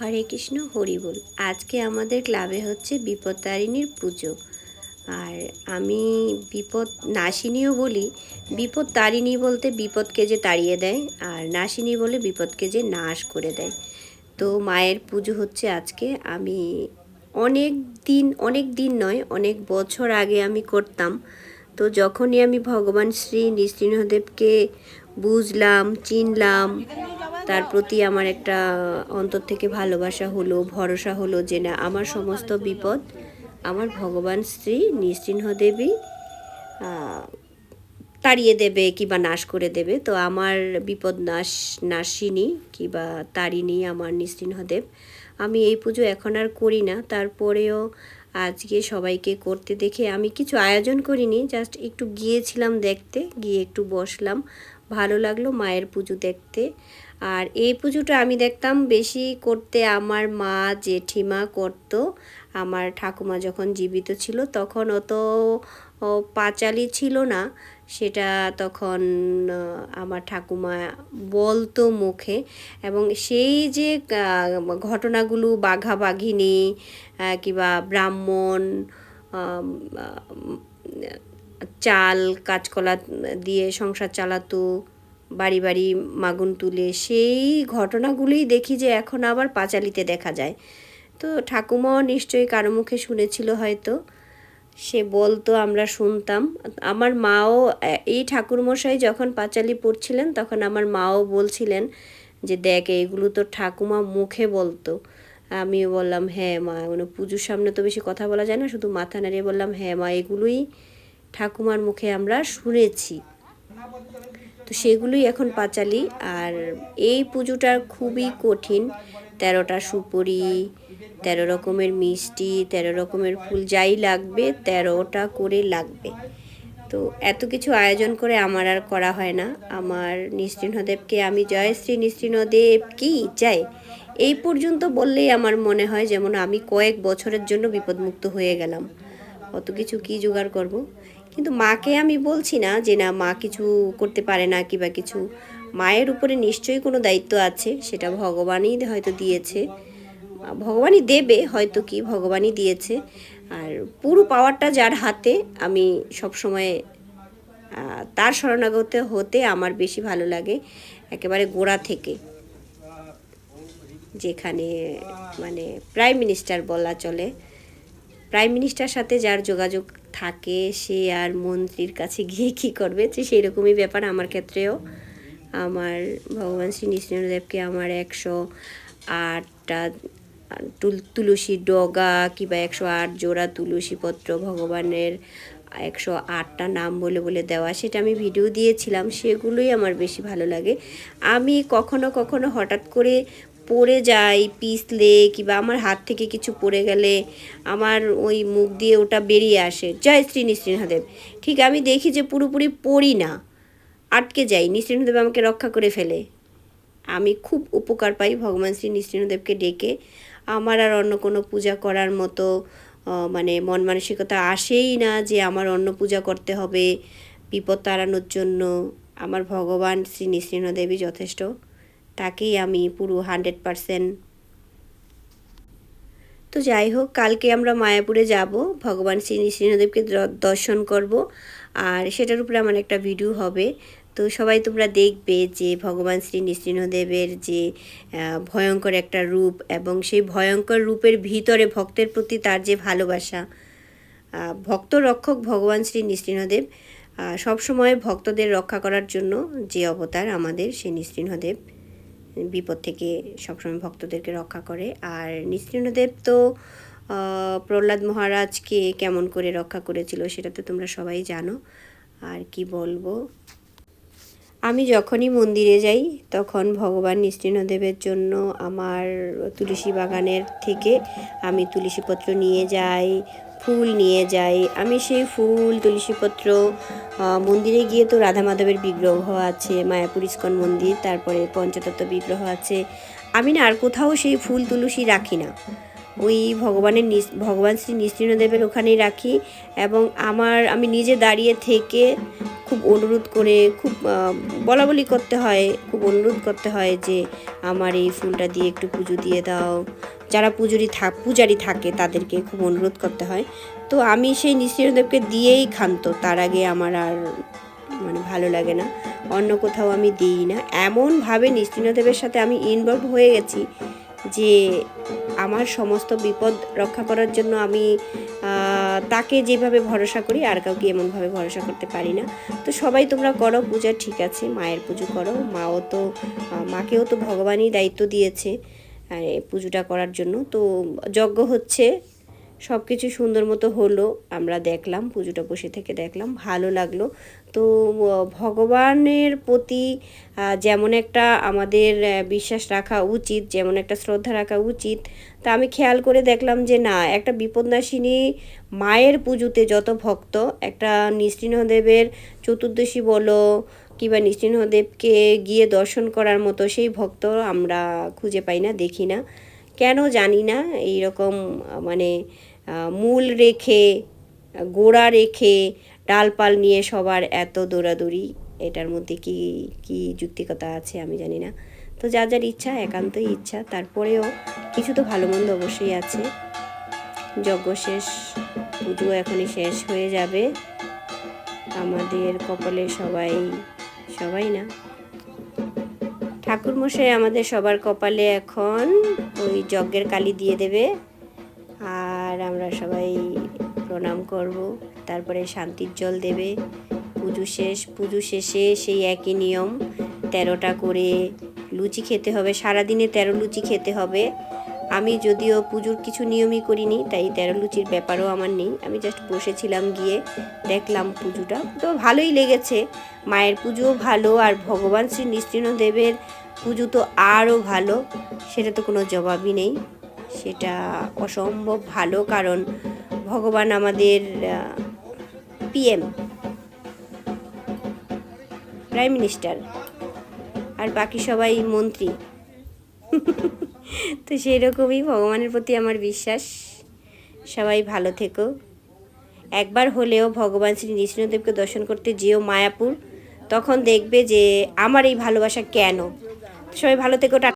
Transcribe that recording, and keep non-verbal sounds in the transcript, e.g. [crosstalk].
হরে কৃষ্ণ, হরি বল। আজকে আমাদের ক্লাবে হচ্ছে বিপত্তারিণীর পুজো। আর আমি বিপদ নাশিনীও বলি বিপদ তারিণী বলতে বিপদকে যে তাড়িয়ে দেয়, আর নাশিনী বলে বিপদকে যে নাশ করে দেয়। তো মায়ের পুজো হচ্ছে আজকে। আমি অনেক দিন অনেক দিন নয়, অনেক বছর আগে আমি করতাম। তো যখনই আমি ভগবান শ্রী নৃসিংহদেবকে বুঝলাম, চিনলাম তার প্রতি আমার একটা অন্তর থেকে ভালোবাসা হলো ভরসা হলো যে না আমার সমস্ত বিপদ আমার ভগবান শ্রী নৃসিংহদেবী আহ, তাড়িয়ে দেবে কিবা নাশ করে দেবে। তো আমার বিপদ নাশ নাশিনী কিবা তারিণী আমার নৃসিংহদেব আমি এই পুজো এখন আর করি না তারপরেও আজকে সবাইকে করতে দেখে আমি কিছু আয়োজন করিনি জাস্ট একটু গিয়েছিলাম দেখতে গিয়ে একটু বসলাম। ভালো লাগল মায়ের পুজো দেখতে। আর এই পুজোটা আমি দেখতাম বেশি করতে আমার মা, জেঠিমা করতো। আমার ঠাকুমা যখন জীবিত ছিল তখন অত পাঁচালি ছিল না। সেটা তখন আমার ঠাকুমা বলতো মুখে। এবং সেই যে ঘটনাগুলো বাঘা বাঘিনী কিংবা ব্রাহ্মণ চাল, কাঁচকলা দিয়ে সংসার চালাতো, বাড়ি বাড়ি মাগুন তুলে, সেই ঘটনাগুলোই দেখি যে এখন আবার পাঁচালিতে দেখা যায়। তো ঠাকুমাও নিশ্চয়ই কারও মুখে শুনেছিল হয়তো। সে বলতো, আমরা শুনতাম। আমার মাও, এই ঠাকুরমশাই যখন পাঁচালি পড়ছিলেন, তখন আমার মাও বলছিলেন যে, দেখ, এগুলো তো ঠাকুমা মুখে বলতো। আমিও বললাম হ্যাঁ মা। মানে পুজোর সামনে তো বেশি কথা বলা যায় না, শুধু মাথা নাড়িয়ে বললাম হ্যাঁ মা, এগুলোই ঠাকুমার মুখে আমরা শুনেছি। তো সেগুলোই এখন পাঁচালি। আর এই পুজোটা খুবই কঠিন। তেরোটা সুপুরি, তেরো রকমের মিষ্টি, তেরো রকমের ফুল যাই লাগবে, তেরোটা করে লাগবে। তো এত কিছু আয়োজন করে আমার আর করা হয় না। আমার নৃসিংহদেবকে আমি জয় শ্রী নৃসিংহদেব কি চাই? এই পর্যন্ত বললেই আমার মনে হয় যেমন আমি কয়েক বছরের জন্য বিপদমুক্ত হয়ে গেলাম। অত কিছু কি জোগাড় করব? কিন্তু মাকে আমি বলছি না যে না, মা কিছু করতে পারে না কিবা কিছু। মায়ের উপরে নিশ্চয়ই কোনো দায়িত্ব আছে, সেটা ভগবানই হয়তো দিয়েছে। ভগবানই দেবে, হয়তো কি ভগবানই দিয়েছে। আর পুরো পাওয়ারটা যার হাতে, আমি সবসময় তার শরণাগত হতে আমার বেশি ভালো লাগে একেবারে গোড়া থেকে। যেখানে মানে প্রাইম মিনিস্টার বলা চলে। প্রাইম মিনিস্টার সাথে যার যোগাযোগ থাকে সে আর মন্ত্রীর কাছে গিয়ে কি করবে? তো সেই রকমই ব্যাপার আমার ক্ষেত্রেও। আমার ভগবান শ্রী নৃসিংহদেবকে আমার একশো আটটা তুল, তুলসী ডগা কিংবা একশো আট জোড়া তুলসী পত্র ভগবানের একশো আটটা নাম বলে বলে দেওয়া, সেটা আমি ভিডিও দিয়েছিলাম, সেগুলোই আমার বেশি ভালো লাগে। আমি কখনো কখনো হঠাৎ করে পড়ে যাই পিছলে কিংবা আমার হাত থেকে কিছু পড়ে গেলে আমার ওই মুখ দিয়ে ওটা বেরিয়ে আসে। জয় শ্রী নৃসিংহদেব ঠিক আমি দেখি যে পুরোপুরি পড়ি না। আটকে যাই। নৃসিংহদেব আমাকে রক্ষা করে ফেলে। আমি খুব উপকার পাই ভগবান শ্রী নৃসিংহদেবকে ডেকে। আমার আর অন্য কোনো পূজা করার মতো মানে মন মানসিকতা আসেই না যে আমার অন্য পূজা করতে হবে। বিপদ তাড়ানোর জন্য আমার ভগবান শ্রী নৃসিংহদেবী যথেষ্ট। তাকেই আমি পুরো হান্ড্রেড পারসেন্ট। তো যাই হোক, কালকে আমরা মায়াপুরে যাব। ভগবান শ্রী দ- দর্শন করব। আর সেটার উপরে আমার একটা ভিডিও হবে। তো সবাই তোমরা দেখবে যে ভগবান শ্রী নৃসিংহদেবের যে ভয়ঙ্কর একটা রূপ এবং সেই ভয়ঙ্কর রূপের ভিতরে ভক্তের প্রতি তার যে ভালোবাসা ভক্ত রক্ষক ভগবান শ্রী নৃসিংহদেব সবসময় ভক্তদের রক্ষা করার জন্য যে অবতার আমাদের সেই নৃসিংহদেব বিপদ থেকে সবসময় ভক্তদেরকে রক্ষা করে। আর নৃসিংহদেব তো প্রহ্লাদ মহারাজকে কেমন করে রক্ষা করেছিল সেটা তো তোমরা সবাই জানো। আর কি বলব? আমি যখনই মন্দিরে যাই, তখন ভগবান নৃসিংহদেবের জন্য আমার তুলসী বাগানের থেকে আমি তুলসীপত্র নিয়ে যাই ফুল নিয়ে যাই। আমি সেই ফুল তুলসীপত্র মন্দিরে গিয়ে তো রাধা মাধবের বিগ্রহ আছে, মায়াপুর ইস্কন মন্দির, তারপরে পঞ্চতত্ত্ব বিগ্রহ আছে। আমি না আর কোথাও সেই ফুল, তুলসী রাখি না। ওই ভগবানের ভগবান শ্রী নৃসিংহদেবের ওখানেই রাখি এবং আমার, আমি নিজে দাঁড়িয়ে থেকে খুব অনুরোধ করে খুব বলা বলি করতে হয়, খুব অনুরোধ করতে হয় যে আমার এই ফুলটা দিয়ে একটু পুজো দিয়ে দাও। যারা পুজোরি থাক পূজারি থাকে তাদেরকে খুব অনুরোধ করতে হয়। তো আমি সেই নৃসিংহদেবকে দিয়েই খান্ত, তার আগে আমার আর মানে ভালো লাগে না। অন্য কোথাও আমি দিই না। এমনভাবে নৃসিংহদেবের সাথে আমি ইনভলভ হয়ে গেছি যে আমার সমস্ত বিপদ রক্ষা করার জন্য আমি তাকে যেভাবে ভরসা করি, আর কাউকে এমনভাবে ভরসা করতে পারি না। তো সবাই তোমরা করো, পূজা ঠিক আছে, মায়ের পুজো করো। মাও তো মাকেও তো ভগবানই দায়িত্ব দিয়েছে পুজোটা করার জন্য। তো যজ্ঞ হচ্ছে সব কিছু সুন্দর মতো হলো, আমরা দেখলাম, পুজোটা বসে থেকে দেখলাম, ভালো লাগল। তো ভগবানের প্রতি যেমন একটা আমাদের বিশ্বাস রাখা উচিত, যেমন একটা শ্রদ্ধা রাখা উচিত, তা আমি খেয়াল করে দেখলাম যে না, একটা বিপদনাশিনী মায়ের পুজোতে যত ভক্ত, একটা নৃসিংহদেবের চতুর্দশী বলো, কিংবা নৃসিংহদেবকে গিয়ে দর্শন করার মতো সেই ভক্ত আমরা খুঁজে পাই না, দেখি না। কেন জানি না এই রকম মানে মূল রেখে, গোড়া রেখে ডালপাল নিয়ে সবার এত দৌড়াদৌড়ি, এটার মধ্যে কি কি যুক্তিকতা আছে আমি জানি না। তো যার যার ইচ্ছা, একান্তই ইচ্ছা, তারপরেও কিছু তো ভালো মন্দ অবশ্যই আছে। যজ্ঞ শেষ, পুজো এখনই শেষ হয়ে যাবে। আমাদের কপালে সবাই সবাই না। ঠাকুরমশাই আমাদের সবার কপালে এখন ওই যজ্ঞের কালি দিয়ে দেবে। আর আমরা সবাই প্রণাম করব, তারপরে শান্তির জল দেবে। পুজো শেষ, পুজো শেষে সেই একই নিয়ম, তেরোটা করে লুচি খেতে হবে, সারাদিনে তেরো লুচি খেতে হবে। আমি যদিও পুজোর কিছু নিয়মই করিনি, তাই তেরো লুচির ব্যাপারও আমার নেই। আমি জাস্ট বসেছিলাম গিয়ে দেখলাম পুজোটা। তো ভালোই লেগেছে। মায়ের পুজোও ভালো, আর ভগবান শ্রী নৃসিংহদেবের পুজো তো আরও ভালো, সেটা তো কোনো জবাবই নেই। সেটা অসম্ভব ভালো, কারণ ভগবান আমাদের পিএম প্রাইম মিনিস্টার আর বাকি সবাই মন্ত্রী। [laughs] তো সেই রকমই ভগবানের প্রতি আমার বিশ্বাস। সবাই ভালো থেকো। একবার হলেও ভগবান শ্রী নৃসিংহদেবকে দর্শন করতে যেও মায়াপুর, তখন দেখবে যে আমার এই ভালোবাসা কেন? সবাই ভালো থেকো